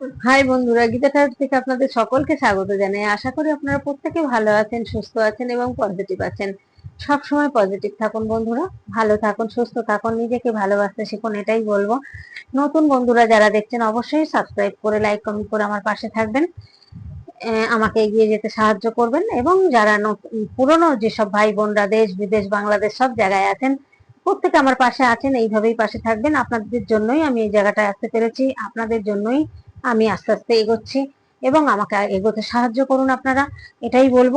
High বন্ধুরা, Gita type থেকে আপনাদের সকলকে স্বাগত জানাই। আশা করি আপনারা প্রত্যেকে ভালো আছেন, সুস্থ আছেন এবং পজিটিভ আছেন। সব সময় পজিটিভ থাকুন বন্ধুরা, ভালো থাকুন, সুস্থ থাকুন, নিজেকে ভালোবাসতে শিখুন, এটাই বলব। নতুন বন্ধুরা যারা দেখছেন, অবশ্যই সাবস্ক্রাইব করে লাইক কমেন্ট করে আমার পাশে থাকবেন। আমাকে এগিয়ে যেতে সাহায্য করবেন এবং যারা পুরনো যেসব ভাই বোনরা দেশ, বিদেশ, বাংলাদেশ সব জায়গায় আছেন, প্রত্যেকে আমার পাশে আছেন, এইভাবেই পাশে থাকবেন। আপনাদের জন্যই আমি এই জায়গাটায় আসতে পেরেছি। আপনাদের জন্যই আমি আস্তে আস্তে এগোচ্ছি এবং আমাকে এগোতে সাহায্য করুন আপনারা, এটাই বলব।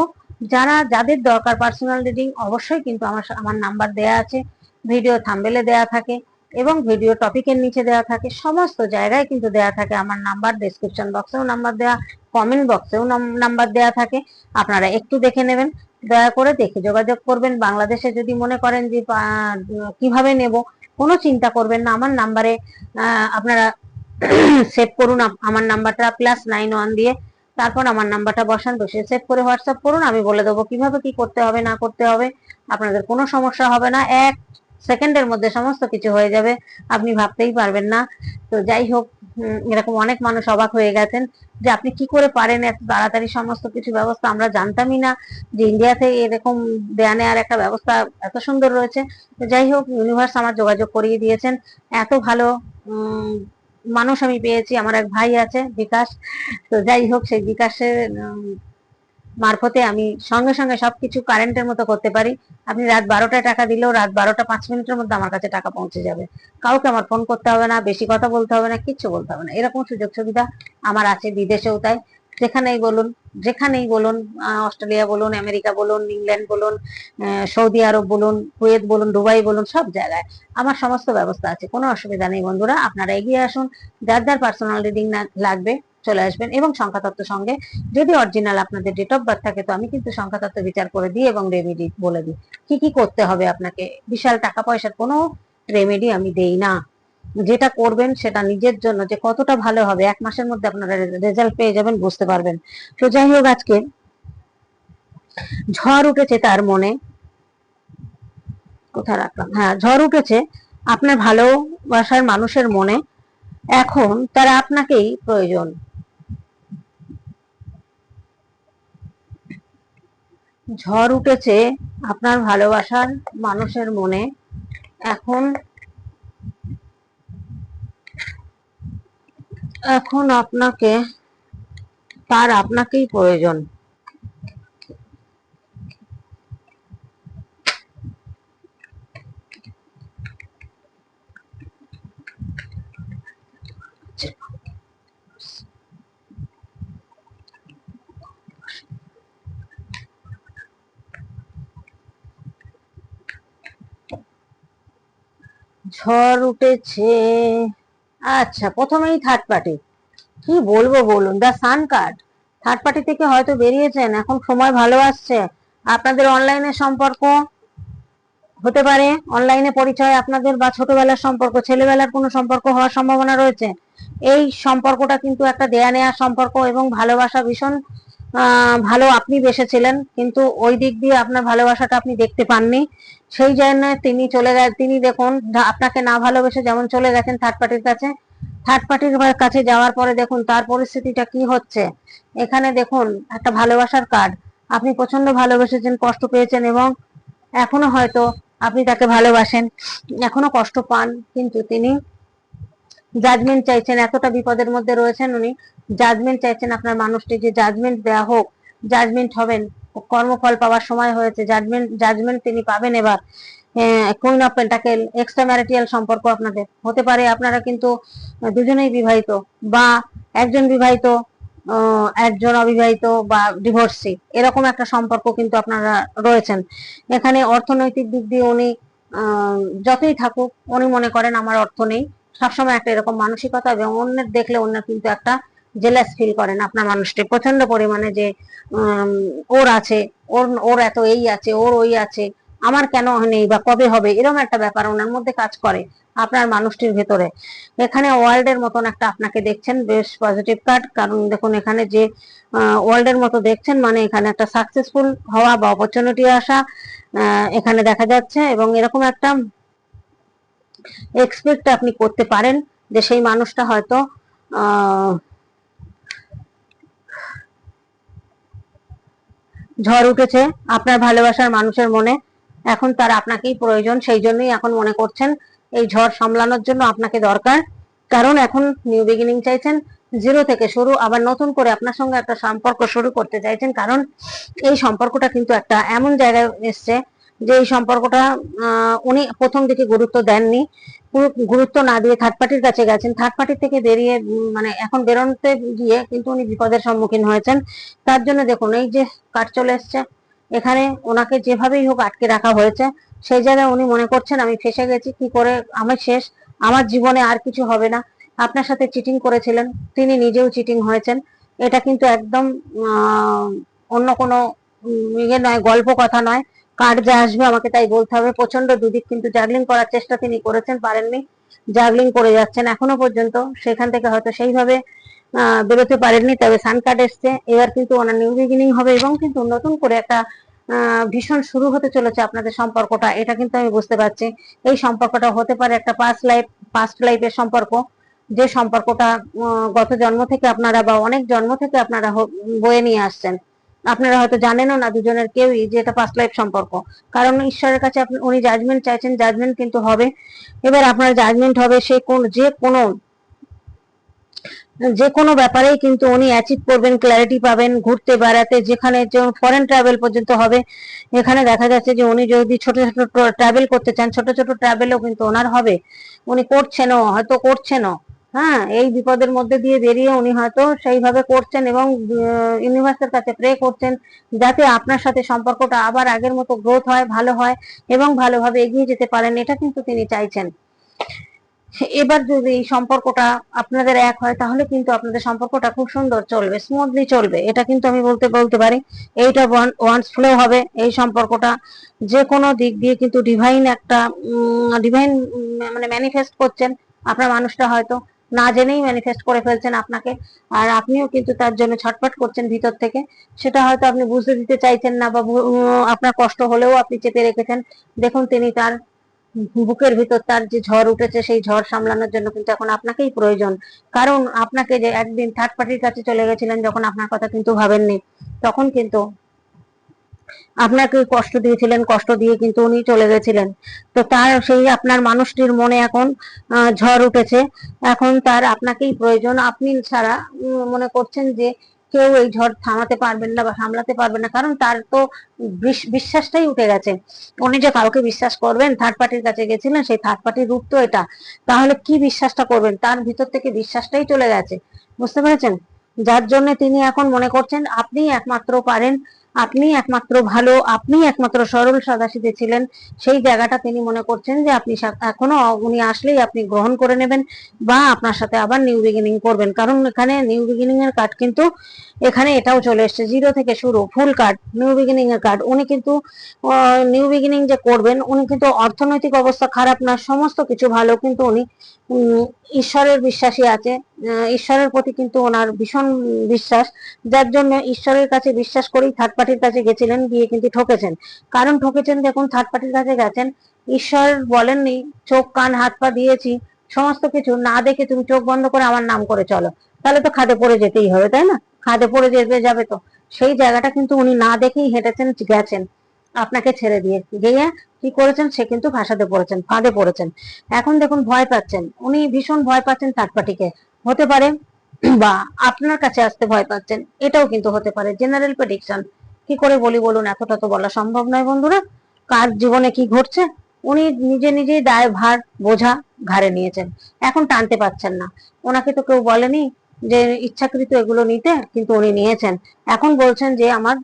যারা, যাদের দরকার পার্সোনাল রিডিং অবশ্যই কিন্তু আমার আমার নাম্বার দেয়া আছে ভিডিও থাম্বেলে দেয়া থাকে এবং ভিডিও টপিকের নিচে দেওয়া থাকে, সমস্ত জায়গায় কিন্তু দেয়া থাকে, আমার নাম্বার ডেসক্রিপশন বক্সেও নাম্বার দেওয়া কমেন্ট বক্সেও নাম্বার দেয়া থাকে, আপনারা একটু দেখে নেবেন, দয়া করে দেখে যোগাযোগ করবেন। বাংলাদেশে যদি মনে করেন যে কীভাবে নেব, কোনো চিন্তা করবেন না, আমার নাম্বারে আপনারা সেভ করুন আমার নাম্বারটা প্লাস নাইন ওয়ান দিয়ে তারপর আমার নাম্বারটা বসান বসে সেভ করে হোয়াটসঅ্যাপ করুন, আমি বলে দেবো কীভাবে কি করতে হবে, না করতে হবে, আপনাদের কোনো সমস্যা হবে না, এক সেকেন্ডের মধ্যে সমস্ত কিছু হয়ে যাবে, আপনি ভাবতেই পারবেন না। তো যাই হোক এরকম অনেক মানুষ অবাক হয়ে গেছেন যে আপনি কি করে পারেন, এত তাড়াতাড়ি সমস্ত কিছু ব্যবস্থা, আমরা জানতামই না যে ইন্ডিয়াতে এরকম দেয়া নেওয়ার একটা ব্যবস্থা এত সুন্দর রয়েছে। তো যাই হোক ইউনিভার্স আমার যোগাযোগ করিয়ে দিয়েছেন, এত ভালো মানুষ আমি পেয়েছি, আমার এক ভাই আছে, বিকাশ। তো যাই হোক, সেই বিকাশের মারফতে আমি সঙ্গে সঙ্গে সবকিছু কারেন্টের মতো করতে পারি। আপনি রাত বারোটায় টাকা দিলেও রাত বারোটা পাঁচ মিনিটের মধ্যে আমার কাছে টাকা পৌঁছে যাবে। কাউকে আমার ফোন করতে হবে না, বেশি কথা বলতে হবে না, কিচ্ছু বলতে হবে না। এরকম সুযোগ সুবিধা আমার আছে, বিদেশেও তাই। যেখানেই বলুন যেখানেই বলুন অস্ট্রেলিয়া বলুন, আমেরিকা বলুন, ইংল্যান্ড বলুন সৌদি আরব বলুন, কুয়েত বলুন, দুবাই বলুন, সব জায়গায় আমার সমস্ত ব্যবস্থা আছে, কোনো অসুবিধা নেই বন্ধুরা, আপনারা এগিয়ে আসুন, যার যার পার্সোনাল রিডিং লাগবে চলে আসবেন এবং সংখ্যাতত্ত্ব সঙ্গে, যদি অরিজিনাল আপনাদের ডেট অফ বার্থ থাকে তো আমি কিন্তু সংখ্যাতত্ত্ব বিচার করে দিই এবং রেমেডি বলে দিই। কি কি করতে হবে আপনাকে? বিশাল টাকা পয়সার কোনো রেমেডি আমি দেই না। যেটা করবেন সেটা নিজের জন্য যে কতটা ভালো হবে। এক মাসের মধ্যে আপনারা রেজাল্ট পেয়ে যাবেন, বুঝতে পারবেন। তো যাই হোক আজকে ঝড় উঠেছে তার মনে। কোথায় রাখলাম? হ্যাঁ ঝড় উঠেছে আপনার ভালোবাসার মানুষের মনে। এখন তারা আপনাকেই প্রয়োজন। ঝড় উঠেছে আপনার ভালোবাসার মানুষের মনে। এখন এখন আপনাকে তার আপনাকেই প্রয়োজন। ঝড় উঠেছে। আচ্ছা প্রথমেই থার্ড পার্টি কি বলব বলুন? The sun card third party থেকে হয়তো বেরিয়েছেন, এখন সময় ভালো আসছে। আপনাদের অনলাইনে সম্পর্ক হতে পারে অনলাইনে পরিচয় আপনাদের বা ছোটবেলার সম্পর্ক, ছেলেবেলার কোনো সম্পর্ক হওয়ার সম্ভাবনা রয়েছে। এই সম্পর্কটা কিন্তু একটা দেয়া নেয়া সম্পর্ক এবং ভালোবাসা ভীষণ ভালো আপনি বেসেছিলেন, কিন্তু ওই দিক দিয়ে আপনার ভালোবাসাটা আপনি দেখতে পাননি। সেই জন্য তিনি চলে গেছেন তিনি দেখুন আপনাকে না ভালোবেসে যেমন চলে গেছেন থার্ড পার্টির কাছে থার্ড পার্টির কাছে যাওয়ার পরে দেখুন, তার পরিস্থিতিটা কি হচ্ছে? এখানে দেখুন, একটা ভালোবাসার কার্ড আপনি প্রচণ্ড ভালোবেসেছেন, কষ্ট পেয়েছেন এবং এখনও হয়তো আপনি তাকে ভালোবাসেন, এখনও কষ্ট পান, কিন্তু তিনি জাজমেন্ট চাইছেন, এতটা বিপদের মধ্যে রয়েছেন উনি। জাজমেন্ট চাইছেন আপনার মানুষটি যে জাজমেন্ট দেয়া হোক জাজমেন্ট হবেন, কর্মফল পাওয়ার সময় হয়েছে জাজমেন্ট জাজমেন্ট তিনি পাবেন এবার। Queen of pentacles extra marital সম্পর্ক আপনাদের হতে পারে, আপনারা কিন্তু দুজনেই বিবাহিত বা একজন বিবাহিত একজন অবিবাহিত বা ডিভোর্সি এরকম একটা সম্পর্ক কিন্তু আপনারা রয়েছেন। এখানে অর্থনৈতিক দিক দিয়ে উনি যতই থাকুক, উনি মনে করেন আমার অর্থ নেই। সবসময় একটা এরকম মানসিকতা এবং অন্যের দেখলে অন্য কিন্তু একটা জেলাস ফিল করেন আপনার মানুষটি। প্রচণ্ড পরিমাণে যে ওর আছে, ওর ওর এত এই আছে, ওর ওই আছে, আমার কেন নেই বা কবে হবে? এরকম একটা ব্যাপার ওনার মধ্যে কাজ করে আপনার মানুষটির ভেতরে। এখানে ওয়ার্ল্ডের মতন একটা আপনাকে দেখছেন, বেশ পজিটিভ কার্ড কারণ দেখুন, এখানে যে ওয়ার্ল্ডের মতো দেখছেন মানে এখানে একটা সাকসেসফুল হওয়া বা অপরচুনিটি আসা এখানে দেখা যাচ্ছে এবং এরকম একটা এক্সপেক্ট আপনি করতে পারেন যে সেই মানুষটা হয়তো ঝড় উঠেছে আপনার ভালোবাসার মানুষের মনে। এখন তার আপনাকেই প্রয়োজন, সেই জন্যই এখন মনে করছেন এই ঝড় সামলানোর জন্য আপনাকে দরকার। কারণ এখন নিউ বিগিনিং চাইছেন জিরো থেকে শুরু, আবার নতুন করে আপনার সঙ্গে একটা সম্পর্ক শুরু করতে চাইছেন। কারণ এই সম্পর্কটা কিন্তু একটা এমন জায়গায় এসছে যে এই সম্পর্কটা উনি প্রথম দিকে গুরুত্ব দেননি। গুরুত্ব না দিয়ে থার্ড পার্টির কাছে গেছেন। থার্ড পার্টি থেকে বেরিয়ে মানে এখন বেরোতে গিয়ে কিন্তু উনি বিপদের সম্মুখীন হয়েছেন। তার জন্য দেখুন, এই যে কাঠ চলে এসছে, এখানে ওনাকে যেভাবেই হোক আটকে রাখা হয়েছে, সেই জায়গায় উনি মনে করছেন, আমি ফেসে গেছি, কি করে? আমি শেষ। আমার জীবনে আর কিছু হবে না। আপনার সাথে চিটিং করেছিলেন, তিনি নিজেও চিটিং হয়েছেন। এটা কিন্তু একদম অন্য কোনো ইয়ে নয়, গল্প কথা নয়। কার্ড যা আসবে আমাকে তাই বলতে হবে। প্রচণ্ড দুদিক কিন্তু জাগলিং করার চেষ্টা তিনি করেছেন, পারেননি। জাগলিং করে যাচ্ছেন এখনও পর্যন্ত। সেখান থেকে হয়তো সেইভাবে বেরোতে পারেননি, তবে সান কার্ড এসছে। এবার কিন্তু ওনার নিউ বিগিনিং হবে এবং কিন্তু নতুন করে একটা ভীষণ শুরু হতে চলেছে আপনাদের সম্পর্কটা। এটা কিন্তু আমি বুঝতে পারছি। এই সম্পর্কটা হতে পারে একটা পাস্ট লাইফ পাস্ট লাইফের সম্পর্ক। যে সম্পর্কটা গত জন্ম থেকে আপনারা বা অনেক জন্ম থেকে আপনারা বয়ে নিয়ে আসছেন। আপনারা হয়তো জানেনও না দুজনের কেউই যে এটা পাস্ট লাইফ সম্পর্ক। কারণ ঈশ্বরের কাছে আপনি উনি জাজমেন্ট চাইছেন জাজমেন্ট কিন্তু হবে। এবার আপনার জাজমেন্ট হবে সে কোন যে কোনো যে কোনো ব্যাপারেই কিন্তু উনি অ্যাচিভ করবেন ক্ল্যারিটি পাবেন, ঘুরতে, বেড়াতে, যেখানে ফরেন ট্রাভেল পর্যন্ত হবে। এখানে দেখা যাচ্ছে যে উনি যদি ছোট ছোট ট্রাভেল করতে চান, ছোট ছোট ট্রাভেলও কিন্তু ওনার হবে। উনি করছেনও, হয়তো করছেনও। হ্যাঁ এই বিপদের মধ্যে দিয়ে বেরিয়ে উনি হয়তো সেইভাবে করছেন এবং ইউনিভার্সের কাছে প্রে করছেন যাতে আপনার সাথে সম্পর্কটা আবার আগের মতো গ্রোথ হয়, ভালো হয় এবং ভালোভাবে এগিয়ে যেতে পারেন, এটা কিন্তু তিনি চাইছেন। এবার যদি এই সম্পর্কটা আপনাদের এক হয়, তাহলে কিন্তু আপনাদের সম্পর্কটা খুব সুন্দর চলবে স্মুথলি চলবে, এটা কিন্তু আমি বলতে বলতে পারি। এইটা ওয়ান্স ফ্লো হবে, এই সম্পর্কটা যে কোনো দিক দিয়ে কিন্তু ডিভাইন একটা ডিভাইন মানে ম্যানিফেস্ট করছেন আপনার মানুষটা হয়তো। না জেনেই ম্যানিফেস্ট করে ফেলছেন আপনাকে। আর আপনিও কিন্তু তার জন্য ছটফট করছেন ভিতর থেকে। সেটা হয়তো আপনি বুঝতে দিতে চাইছেন না বা আপনার কষ্ট হলেও আপনি চেপে রেখেছেন। দেখুন, তিনি তার বুকের ভিতর তার যে ঝড় উঠেছে, সেই ঝড় সামলানোর জন্য কিন্তু এখন আপনাকেই প্রয়োজন। কারণ আপনাকে যে একদিন থার্ড পার্টির কাছে চলে গেছিলেন, যখন আপনার কথা কিন্তু ভাবেননি, তখন কিন্তু আপনাকে কষ্ট দিয়েছিলেন, কষ্ট দিয়ে কিন্তু উনি চলে গেছিলেন। তো তার সেই আপনার মানুষটির মনে এখন ঝড় উঠেছে। এখন তার আপনাকেই প্রয়োজন। আপনি ছাড়া মনে করছেন যে কেউ এই ঝড় থামাতে পারবেন না বা সামলাতে পারবেন না। কারণ তার তো বিশ্বাসটাই উঠে গেছে। উনি যে কাউকে বিশ্বাস করবেন থার্ড পার্টির কাছে গেছিলেন, সেই থার্ড পার্টির রূপ তো এটা। তাহলে কি বিশ্বাসটা করবেন? তার ভিতর থেকে বিশ্বাসটাই চলে গেছে। বুঝতে পেরেছেন? যার জন্য তিনি এখন মনে করছেন আপনি একমাত্র পারেন আপনি একমাত্র ভালো, আপনি একমাত্র সরল সাদাসিধে ছিলেন। সেই জায়গাটা তিনি মনে করছেন যে আপনি এখনও উনি আসলেই আপনি গ্রহণ করে নেবেন বা আপনার সাথে আবার নিউ বিগিনিং করবেন। কারণ এখানে নিউ বিগিনিং এর কার্ড কিন্তু এখানে এটাও চলে এসেছে। জিরো থেকে শুরু ফুল কার্ড নিউ বিগিনিং এর কার্ড উনি কিন্তু নিউ বিগিনিং যে করবেন, উনি কিন্তু অর্থনৈতিক অবস্থা খারাপ না, সমস্ত কিছু ভালো, কিন্তু উনি ঈশ্বরের বিশ্বাসী আছে। ঈশ্বরের প্রতি কিন্তু ওনার ভীষণ বিশ্বাস। যার জন্য ঈশ্বরের কাছে বিশ্বাস করেই থার্ড পার্টির কাছে গেছিলেন, গিয়ে কিন্তু ঠকেছেন। কারণ ঠকেছেন দেখুন থার্ড পার্টির কাছে গেছেন, ঈশ্বর বলেননি, চোখ, কান, হাত, পা দিয়েছি, সমস্ত কিছু না দেখে তুমি চোখ বন্ধ করে আমার নাম করে চলো। তাহলে তো খাদে পড়ে যেতেই হবে, তাই না? খাদে পড়ে যেতে যাবে তো। সেই জায়গাটা কিন্তু উনি না দেখেই হেঁটেছেন, গেছেন। আপনাকে ছেড়ে দিয়ে গিয়ে কি করেছেন, সে কিন্তু ভাসাতে পড়েছেন, ফাঁদে পড়েছেন। এখন দেখুন, ভয় পাচ্ছেন। উনি ভীষণ ভয় পাচ্ছেন থার্ড পার্টিকে হতে পারে বা আপনার কাছে আসতে ভয় পাচ্ছেন, এটাও কিন্তু হতে পারে। জেনারেল প্রেডিকশন কি করে বলি বলুন, এতটা তো বলা সম্ভব নয় বন্ধুরা। কার জীবনে কি ঘটছে? উনি নিজে নিজেই দায় ভার বোঝা ঘাড়ে নিয়েছেন। এখন টানতে পারছেন না। ওনাকে তো কেউ বলেনি যে ইচ্ছাকৃত এগুলো নিতে, কিন্তু উনি নিয়েছেন। এখন বলছেন যে, আমার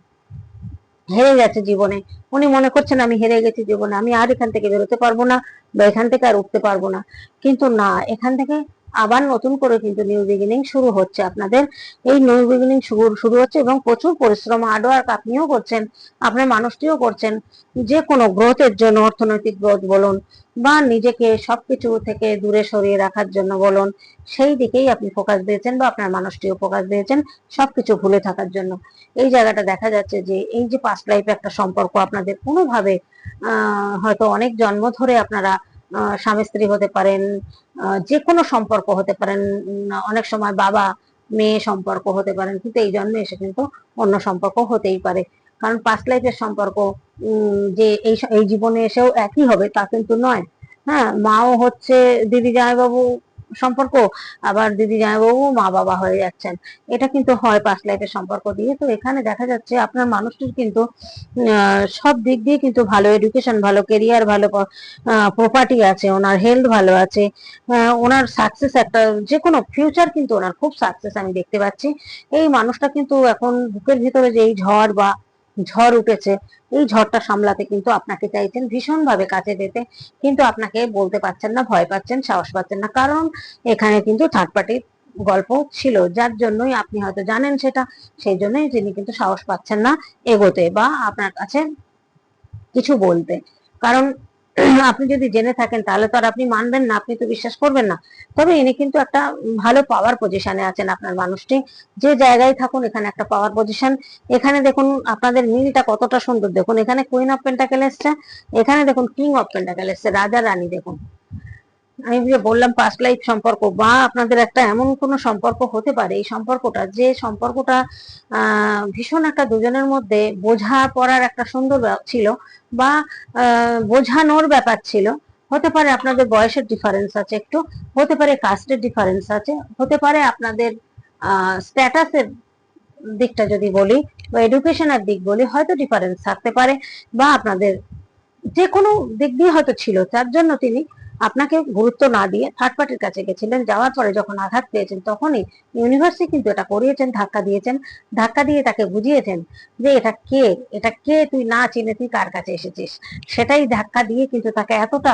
হেরে গেছে জীবনে। উনি মনে করছেন আমি হেরে গেছি জীবনে, আমি আর এখান থেকে বেরোতে পারব না বা এখান থেকে আর উঠতে পারব না। কিন্তু না, এখান থেকে আবার নতুন করে কিন্তু নিউ বিগিনিং শুরু হচ্ছে। আপনাদের এই নিউ বিগিনিং শুরু হচ্ছে এবং প্রচুর পরিশ্রম হার্ডওয়ার্ক আপনিও করছেন, আপনার মানুষটিও করছেন। যে কোনো গ্রোথের জন্য, অর্থনৈতিক গ্রোথ বলুন বা নিজেকে সবকিছু থেকে দূরে সরিয়ে রাখার জন্য বলুন, সেই দিকেই আপনি ফোকাস দিয়েছেন বা আপনার মানুষটিও ফোকাস দিয়েছেন সবকিছু ভুলে থাকার জন্য। এই জায়গাটা দেখা যাচ্ছে যে এই যে পাস্ট লাইফে একটা সম্পর্ক, আপনাদের কোনোভাবে হয়তো অনেক জন্ম ধরে আপনারা স্বামী স্ত্রী হতে পারেন যে কোনো সম্পর্ক হতে পারেন অনেক সময় বাবা, মেয়ে সম্পর্ক হতে পারেন, কিন্তু এই জন্মে এসে কিন্তু অন্য সম্পর্ক হতেই পারে। কারণ পাস্ট লাইফের সম্পর্ক যে এই এই জীবনে এসেও একই হবে তা কিন্তু নয়। হ্যাঁ মাও হচ্ছে দিদি জামাইবাবু সম্পর্ক। আবার দিদি জামাইবাবু মা বাবা হয়ে যাচ্ছেন। এটা কিন্তু হয় পাস্ট লাইফের সম্পর্ক দিয়ে। তো এখানে দেখা যাচ্ছে আপনার মানুষটির কিন্তু সব দিক দিয়ে কিন্তু ভালো এডুকেশন ভালো কেরিয়ার ভালো প্রপার্টি আছে, ওনার হেলথ ভালো আছে ওনার সাকসেস একটা যে কোনো ফিউচার কিন্তু ওনার খুব সাকসেস আমি দেখতে পাচ্ছি। এই মানুষটা কিন্তু এখন বুকের ভিতরে যে এই ঝড় বা ঝড় উঠেছে, এই ঝড়টা সামলাতে কিন্তু আপনাকে চাইছেন ভীষণভাবে কাছে যেতে কিন্তু আপনাকে বলতে পারছেন না, ভয় পাচ্ছেন, সাহস পাচ্ছেন না। কারণ এখানে কিন্তু থার্ড পার্টির গল্প ছিল, যার জন্যই আপনি হয়তো জানেন সেটা। সেই জন্যই তিনি কিন্তু সাহস পাচ্ছেন না এগোতে বা আপনার কাছে কিছু বলতে। কারণ আপনি যদি জেনে থাকেন, তাহলে তো আর আপনি মানবেন না, আপনি তো বিশ্বাস করবেন না। তবে ইনি কিন্তু একটা ভালো পাওয়ার পজিশনে আছেন আপনার মানুষটি। যে জায়গায় থাকুন, এখানে একটা পাওয়ার পজিশন এখানে দেখুন, আপনাদের মিলটা কতটা সুন্দর। দেখুন, এখানে কুইন অফ পেন্টাকেল এসছে। এখানে দেখুন কিং অফ পেন্টাকেল এসছে, রাজা রানী, দেখুন। আমি যে বললাম পাস্ট লাইফ সম্পর্ক, বা আপনাদের একটা এমন কোনো সম্পর্ক হতে পারে, এই সম্পর্কটা, যে সম্পর্কটা ভীষণ একটা দুজনের মধ্যে বোঝা পড়ার একটা সুন্দর ছিল, বা বোঝানোর ব্যাপার ছিল। হতে পারে আপনাদের বয়সের ডিফারেন্স আছে একটু, হতে পারে কাস্টের ডিফারেন্স আছে, হতে পারে আপনাদের স্ট্যাটাসের দিকটা যদি বলি, বা এডুকেশনের দিক বলি, হয়তো ডিফারেন্স থাকতে পারে, বা আপনাদের যে কোনো দিক দিয়ে হয়তো ছিল তার জন্য তিনি আপনাকে গুরুত্ব না দিয়ে থার্ড পার্টির কাছে গেছিলেন। যাওয়ার পরে যখন আঘাত পেয়েছেন তখনই ইউনিভার্সিটি কিন্তু এটা করিয়েছেন, ধাক্কা দিয়েছেন। ধাক্কা দিয়ে তাকে বুঝিয়েছেন যে এটা কে? এটা কে? তুই না চিনে তুই কার কাছে এসেছিস? সেটাই ধাক্কা দিয়ে কিন্তু তাকে এতটা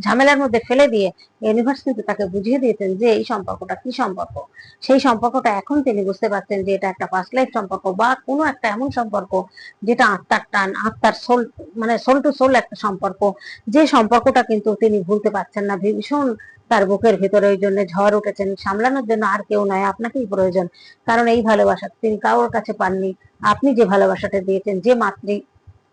ঝামেলার মধ্যে ফেলে দিয়ে ইউনিভার্স কিন্তু তাকে বুঝিয়ে দিয়েছেন যে এই সম্পর্কটা কি সম্পর্ক? সেই সম্পর্কটা এখন তিনি বুঝতে পারছেন যে এটা একটা ফার্স্ট লাইফ সম্পর্ক বা কোনো একটা এমন সম্পর্ক যেটা আত্মার টান, আত্মার সোল মানে সোল টু সোল একটা সম্পর্ক। যে সম্পর্কটা কিন্তু তিনি ভুলতে পারছেন না, ভীষণ তার বুকের ভিতরে ওই জন্য ঝড় উঠেছেন সামলানোর জন্য আর কেউ নয়, আপনাকেই প্রয়োজন। কারণ এই ভালোবাসা তিনি কারোর কাছে পাননি। আপনি যে ভালোবাসাটা দিয়েছেন, যে মাতৃ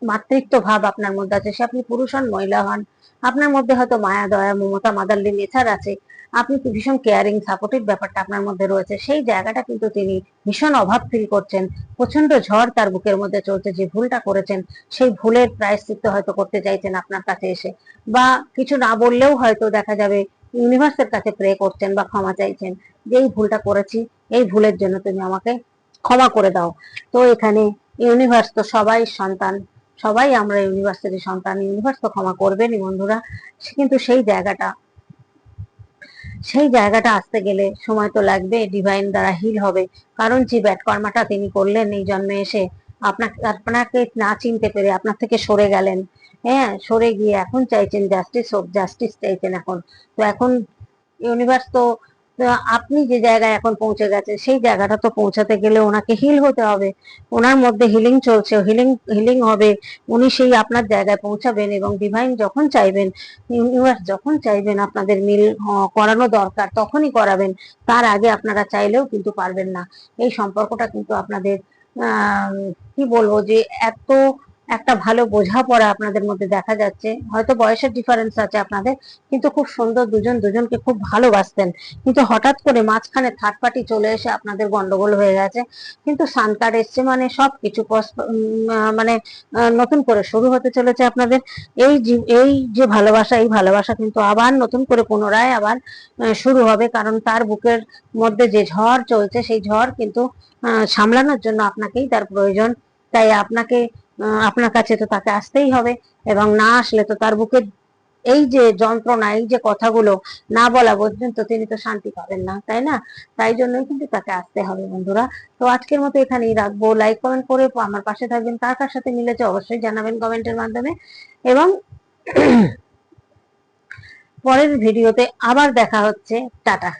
মাতৃত্ব ভাব আপনার মধ্যে আছে। সে আপনি পুরুষ হন, মহিলা হন, আপনার মধ্যে হয়তো মায়া, দয়া, মমতা মাদারলি নেচার আছে। আপনি ভীষণ কেয়ারিং সাপোর্টিভ ব্যাপারটা আপনার মধ্যে রয়েছে? সেই জায়গাটা কিন্তু তিনি ভীষণ অভাব ফিল করছেন। প্রচণ্ড ঝড় তার বুকের মধ্যে চলছে, যে ভুলটা করেছেন, সেই ভুলের প্রায়শ্চিত্ত হয়তো করতে চাইছেন আপনার কাছে এসে। বা কিছু না বললেও হয়তো দেখা যাবে ইউনিভার্সের কাছে প্রে করছেন বা ক্ষমা চাইছেন, যে এই ভুলটা করেছি, এই ভুলের জন্য তুমি আমাকে ক্ষমা করে দাও। তো এখানে ইউনিভার্স তো সবাই সন্তান। সবাই আমরা ইউনিভার্সেরই সন্তান ইউনিভার্স তো ক্ষমা করবেনই বন্ধুরা। কিন্তু সেই জায়গাটা সেই জায়গাটা আসতে গেলে সময় তো লাগবে ডিভাইন দ্বারা হিল হবে। কারণ যে ব্যাট কর্মাটা তিনি করলেন এই জন্মে এসে, আপনাকে আপনাকে না চিনতে পেরে আপনার থেকে সরে গেলেন। হ্যাঁ সরে গিয়ে এখন চাইছেন জাস্টিস হোক জাস্টিস চাইছেন এখন। তো এখন ইউনিভার্স তো আপনি যে জায়গায় এখন পৌঁছে গেছেন, সেই জায়গাটা তো পৌঁছাতে গেলে ওনাকে হিল হতে হবে। ওনার মধ্যে হিলিং চলছে হিলিং হিলিং হবে। উনি সেই আপনার জায়গায় পৌঁছাবেন এবং ডিভাইন যখন চাইবেন ইউনিভার্স যখন চাইবেন আপনাদের মিল করানো দরকার, তখনই করাবেন। তার আগে আপনারা চাইলেও কিন্তু পারবেন না। এই সম্পর্কটা কিন্তু আপনাদের কি বলব যে এত একটা ভালো বোঝাপড়া আপনাদের মধ্যে দেখা যাচ্ছে। হয়তো বয়সের ডিফারেন্স আছে আপনাদের কিন্তু খুব সুন্দর দুজন দুজনকে খুব ভালোবাসতেন। কিন্তু হঠাৎ করে মাঝখানে থার্ড পার্টি চলে এসে আপনাদের গন্ডগোল হয়ে গেছে। কিন্তু সান কার্ড এসছে মানে উম, আহ, মানে নতুন করে শুরু হতে চলেছে আপনাদের। এই এই যে ভালোবাসা এই ভালোবাসা কিন্তু আবার নতুন করে পুনরায় আবার শুরু হবে। কারণ তার বুকের মধ্যে যে ঝড় চলছে সেই ঝড় কিন্তু সামলানোর জন্য আপনাকেই তার প্রয়োজন। তাই আপনাকে আপনার কাছে তো তাকে আসতেই হবে এবং না আসলে তো তার বুকের এই যে যন্ত্রণা, এই যে কথাগুলো না বলা পর্যন্ত তিনি তো শান্তি পাবেন না, তাই না? তাই জন্যই কিন্তু তাকে আসতে হবে বন্ধুরা। তো আজকের মতো এখানেই রাখব। লাইক কমেন্ট করে আমার পাশে থাকবেন, কার কার সাথে মিলেছে অবশ্যই জানাবেন কমেন্টের মাধ্যমে। এবং পরের ভিডিওতে আবার দেখা হচ্ছে। টাটা।